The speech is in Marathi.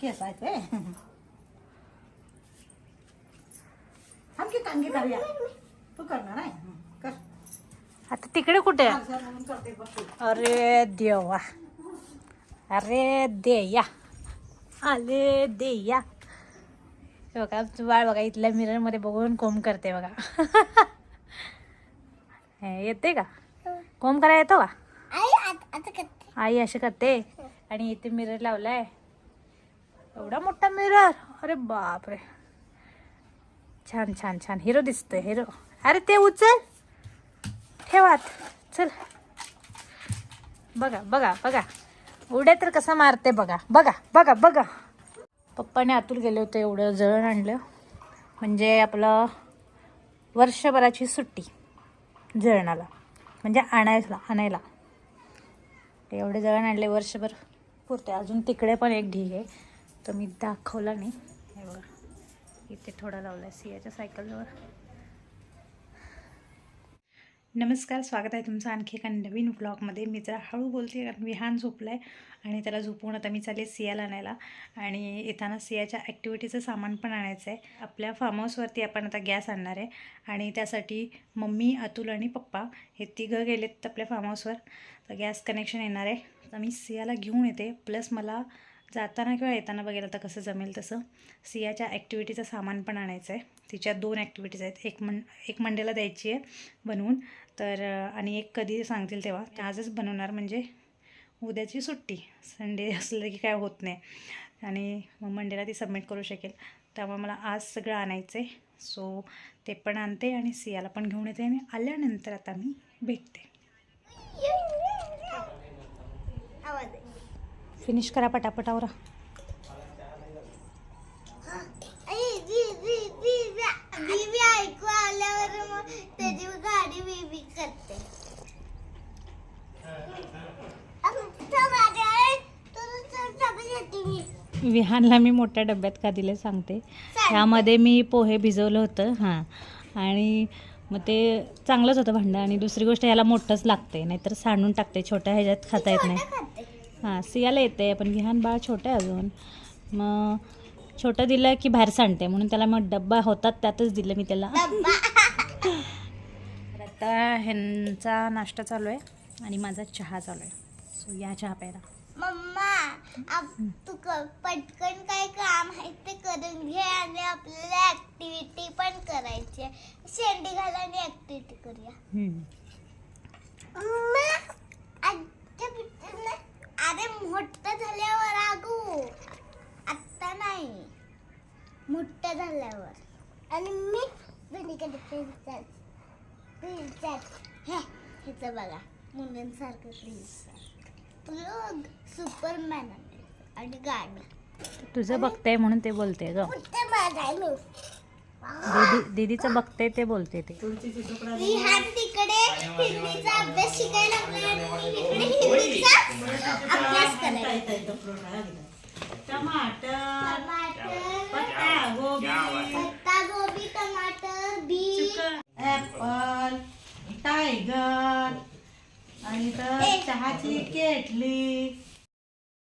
केस आहेत रे थांब की कांगी करूया तू करणार आहे? कर. आता तिकडे कुठे? आरसा म्हणून करते बघ तू. अरे देवा. अरे देया. आले देया. हे बघा आमचं बाळ बघा इथल्या मिररमध्ये बघून कोंब करते बघा. हे येते का? कोंब करायला येतो का? आई असे करते. आणि इथे मिरर लावलाय. एवढा मोठा मिरर अरे बापरे. छान छान छान. हिरो दिसतोय हिरो. अरे ते उचल. ठेवात चल. बघा बघा बघा. उड्या तर कसा मारते बघा. बघा बघा बघा. पप्पाने आतून गेले होते एवढं जळण आणलं. म्हणजे आपलं वर्षभराची सुट्टी जळणाला. म्हणजे आणायला आणायला. ते एवढे जळण आणले वर्षभर. पुरते अजून तिकडे पण एक ढीग आहे. तर मी दाखवला नाही. हे बघा. इथे थोडा लावला आहे सियाच्या सायकलवर नमस्कार स्वागत आहे तुमचं आणखी एका नवीन व्लॉगमध्ये मी जरा हळू बोलते कारण विहान झोपलं आहे आणि त्याला झोपून आता मी चालले सियाला आणायला. आणि येताना सियाच्या ॲक्टिव्हिटीचं सामान पण आणायचं आहे आपल्या फार्म हाऊसवरती आपण आता गॅस आणणार आहे. आणि त्यासाठी मम्मी अतुल आणि पप्पा हे तिघं गेलेत आपल्या फार्म हाऊसवर तर गॅस कनेक्शन येणार आहे. तर मी सियाला घेऊन येते. प्लस मला जाताना किंवा येताना बघायला तर कसं जमेल तसं सियाच्या ॲक्टिव्हिटीचं सामान पण आणायचं आहे. तिच्या दोन ॲक्टिव्हिटीज आहेत. एक मन एक मंडेला द्यायची आहे बनवून. तर आणि एक कधी सांगतील तेव्हा. ते आजच बनवणार म्हणजे उद्याची सुट्टी. संडे असलं की काय होत नाही. आणि मग मंडेला ती सबमिट करू शकेल. त्यामुळे मला आज सगळं आणायचं आहे सो ते पण आणते आणि सियाला पण घेऊन येते आणि आल्यानंतर आता मी भेटते. फिनिश करा पटापट आवरा. ऐकू आल्यावर मग त्याची गाडी बेबी करते. विहानला मी मोठ्या डब्यात का दिले सांगते. त्यामध्ये मी पोहे भिजवलं होतं हां. आणि मग ते चांगलंच होतं भांडं आणि दुसरी गोष्ट याला मोठंच लागते नाहीतर सांडून टाकते छोट्या ह्याच्यात खाता येत नाही. हां सियाला येते पण विहान बाळ छोटं आहे अजून. मग छोटं दिलं की बाहेर सांडते म्हणून त्याला मग डब्बा होतात त्यातच दिलं मी त्याला. आता ह्यांचा नाश्ता चालू आहे आणि माझा चहा चालू आहे. सो या चहा प्यायला. मम्मा आप- तू क- पटकन काय काम आहे ते करून घे आणि आपल्याला ऍक्टिव्हिटी पण करायची आहे. शेंडी घाला आणि ऍक्टिव्हिटी करूया हम्म. मम्मा, आजच्या picture ला- अरे मोठं झाल्यावर आगू आत्ता नाही मोठं झाल्यावर. आणि मी दोन्हीकडे प्रिन्सेस प्रिन्सेस हे ह्याचं बघा. मुलांसारखं प्रिन्सेस लोक सुपरमॅन आणि गाडी तुझं बघते म्हणून ते बोलते ग. कुठे माझा मी? दीदी दीदीचं बघते ते बोलते ते. तिकडे हिंदीचा अभ्यास शिकायला लागला आणि मी इकडे हिंदीचा अभ्यास करायला टमाटर टमाटर ऍपल टायगर आणि तर चहाची केटली.